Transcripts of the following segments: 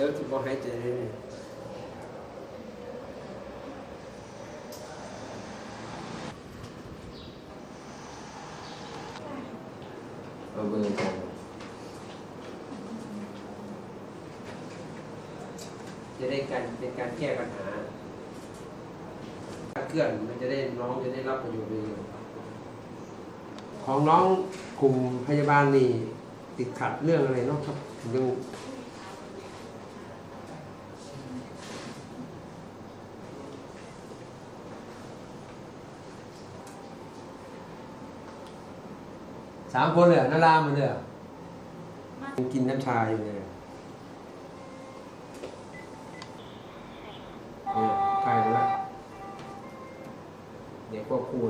ดี๋ยวจะบอกหายใจได้เลยเอาเบอร์กันจะได้การในการแก้ปัญหาถ้าเคลื่อนมันจะได้น้องจะได้รับประโยชน์เลยของน้องกลุ่มพยาบาลนี่ติดขัดเรื่องอะไรเนาะครับเรื่อง สามคนเลยเหรอนาราหมันเลยเหรอกินน้ำชาอยู่เลยเนี่ยใกล้แล้ว เดี๋ยวก็คู่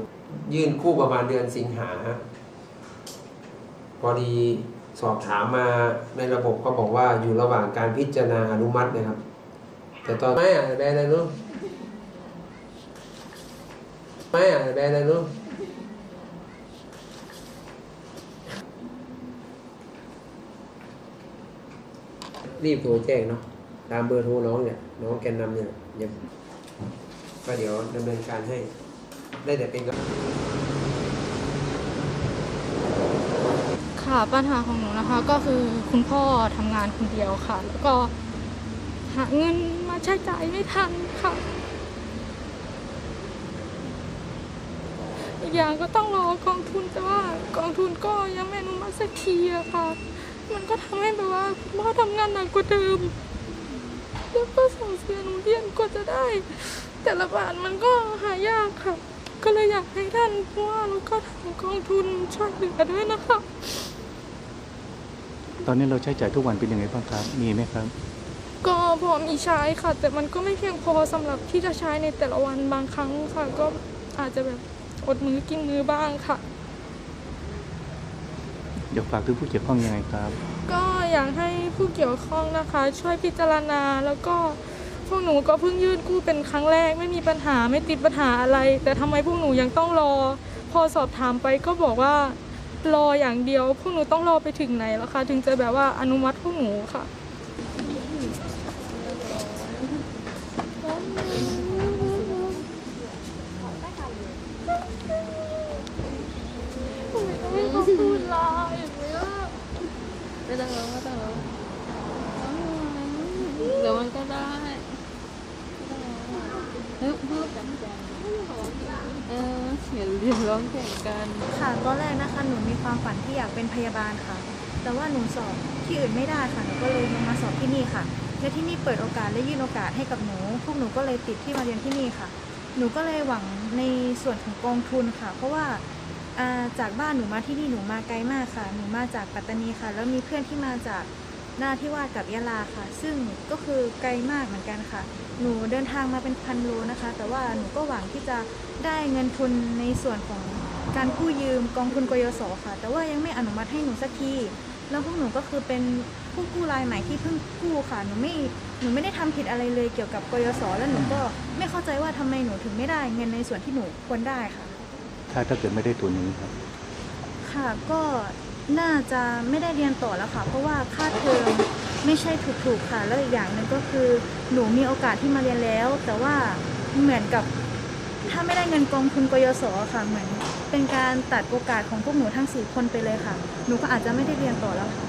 ยื่นคู่ประมาณเดือนสิงหาฮะพอดีสอบถามมาในระบบก็บอกว่าอยู่ระหว่างการพิจารณาอนุมัตินะครับ แต่ตอนไม่อะแบอะไรนู้นไม่อะแบอะไรนู้ รีบโทรแจ้งเนาะตามเบอร์โทรน้องเนี่ยน้องแกนนำเนี่ยเดี๋ยวก็เดี๋ยวดำเนินการให้ ได้แต่เป็นก็ค่ะปัญหาของหนูนะคะ ก็คือคุณพ่อทำงานคนเดียวค่ะ แล้วก็หาเงินมาใช้จ่ายไม่ทันค่ะอีกอย่างก็ต้องรอกองทุนแต่ว่ากองทุนก็ยังไม่อนุมัติสักทีอะค่ะ มันก็ทำให้แบบว่าคุณพ่อทำงานหนักกว่าเดิมแล้วก็ส่งเสียหนูเรียนกว่าจะได้ แต่ละบาทมันก็หายากค่ะ ก็เลยอยากให้ท่านผู้ว่าแล้วก็ทางกองทุนช่วยเหลือด้วยนะคะตอนนี้เราใช้จ่ายทุกวันเป็นยังไงบ้างครับ มีไหมครับ ก็พอมีใช้ค่ะ แต่มันก็ไม่เพียงพอสำหรับที่จะใช้ในแต่ละวันบางครั้งค่ะ ก็อาจจะแบบอดมือกินมือบ้างค่ะ อยากฝากถึงผู้เกี่ยวข้องยังไงครับ ก็อยากให้ผู้เกี่ยวข้องนะคะ ช่วยพิจารณาแล้วก็พวกหนูก็เพิ่งยื่นกู้เป็นครั้งแรก ไม่มีปัญหาไม่ติดปัญหาอะไร แต่ทำไมพวกหนูยังต้องรอ พอสอบถามไปก็บอกว่ารออย่างเดียว พวกหนูต้องรอไปถึงไหนแล้วคะถึงจะแบบว่าอนุมัติพวกหนูค่ะ ไม่ต้องพูดลายเลยอะ ไม่ต้องร้องไม่ต้องร้องเดี๋ยวมันก็ได้ฮึบฮึบเออเดี๋ยวเรียนร้องแข่งกัน ค่ะตอนแรกนะคะหนูมีความฝันที่อยากเป็นพยาบาลค่ะ แต่ว่าหนูสอบที่อื่นไม่ได้ค่ะหนูก็เลยมาสอบที่นี่ค่ะ และที่นี่เปิดโอกาสและยื่นโอกาสให้กับหนู พวกหนูก็เลยติดที่มาเรียนที่นี่ค่ะ หนูก็เลยหวังในส่วนของกองทุนค่ะ เพราะว่าอ่า จากบ้านหนูมาที่นี่หนูมาไกลมากค่ะ หนูมาจากปัตตานีค่ะ แล้วมีเพื่อนที่มาจากนาทิวากับยะลาค่ะ ซึ่งก็คือไกลมากเหมือนกันค่ะ หนูเดินทางมาเป็นพันโลนะคะ แต่ว่าหนูก็หวังที่จะได้เงินทุนในส่วนของการกู้ยืมกองทุนกยศค่ะ แต่ว่ายังไม่อนุมัติให้หนูสักที แล้วพวกหนูก็คือเป็นผู้กู้รายใหม่ที่เพิ่งกู้ค่ะ หนูไม่ หนูไม่ได้ทำผิดอะไรเลยเกี่ยวกับกยศ แล้วหนูก็ไม่เข้าใจว่าทำไมหนูถึงไม่ได้เงินในส่วนที่หนูควรได้ค่ะ ถ้าถ้าเกิดไม่ได้ทุนนี้ครับ ค่ะก็น่าจะไม่ได้เรียนต่อแล้วค่ะ เพราะว่าค่าเทอมไม่ใช่ถูกๆค่ะ แล้วอีกอย่างหนึ่งก็คือหนูมีโอกาสที่มาเรียนแล้ว แต่ว่าเหมือนกับถ้าไม่ได้เงินกองทุนกยศค่ะเหมือนเป็นการตัดโอกาสของพวกหนูทั้งสี่คนไปเลยค่ะ หนูก็อาจจะไม่ได้เรียนต่อแล้วค่ะ